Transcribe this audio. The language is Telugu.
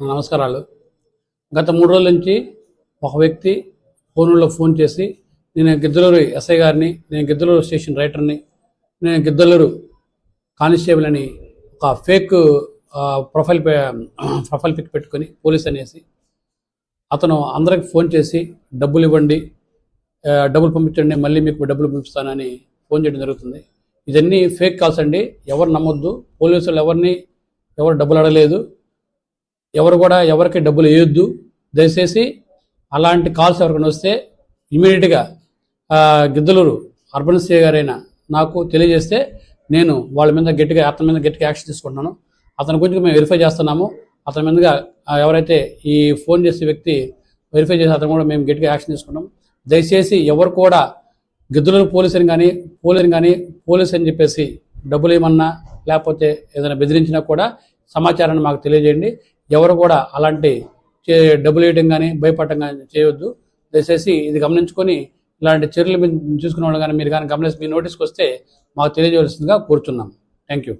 నమస్కారాలు. గత మూడు రోజుల నుంచి ఒక వ్యక్తి ఫోన్లో ఫోన్ చేసి నేను గిద్దలూరు ఎస్ఐ గారిని నేను గిద్దలూరు స్టేషన్ రైటర్ని నేను గిద్దలూరు కానిస్టేబుల్ అని ఒక ఫేక్ ప్రొఫైల్ ప్రొఫైల్ పిక్ పెట్టుకొని పోలీస్ అనేసి అతను అందరికి ఫోన్ చేసి డబ్బులు ఇవ్వండి డబ్బులు పంపించండి మళ్ళీ మీకు డబ్బులు పంపిస్తానని ఫోన్ చేయడం జరుగుతుంది. ఇదన్నీ ఫేక్ కాల్స్ అండి. ఎవరు నమ్మొద్దు. పోలీసులు ఎవరిని ఎవరు డబ్బులు అడగలేదు. ఎవరు కూడా ఎవరికి డబ్బులు వేయొద్దు. దయచేసి అలాంటి కాల్స్ ఎవరికైనా వస్తే ఇమీడియట్గా గిద్దలూరు అర్బన్ సిఐ గారైన నాకు తెలియజేస్తే నేను వాళ్ళ మీద గట్టిగా అతని మీద గట్టిగా యాక్షన్ తీసుకుంటున్నాను. అతని గురించి మేము వెరిఫై చేస్తున్నాము. అతని మీదుగా ఎవరైతే ఈ ఫోన్ చేసే వ్యక్తి వెరిఫై చేసి అతను కూడా మేము గట్టిగా యాక్షన్ తీసుకున్నాం దయచేసి ఎవరు కూడా గిద్దలూరు పోలీసుని కానీ పోలీస్ కానీ పోలీస్ అని చెప్పేసి డబ్బులు ఏమన్నా లేకపోతే ఏదైనా బెదిరించినా కూడా సమాచారాన్ని మాకు తెలియజేయండి. ఎవరు కూడా అలాంటి చే- డబ్బులు వేయడం కానీ భయపడటం కానీ చేయొద్దు. దయచేసి ఇది గమనించుకొని ఇలాంటి చర్యలు మీరు చూసుకున్న వాళ్ళు కానీ మీరు కానీ గమనించి మీ నోటీస్కి వస్తే మాకు తెలియజేయాల్సిందిగా కూర్చున్నాం. Thank you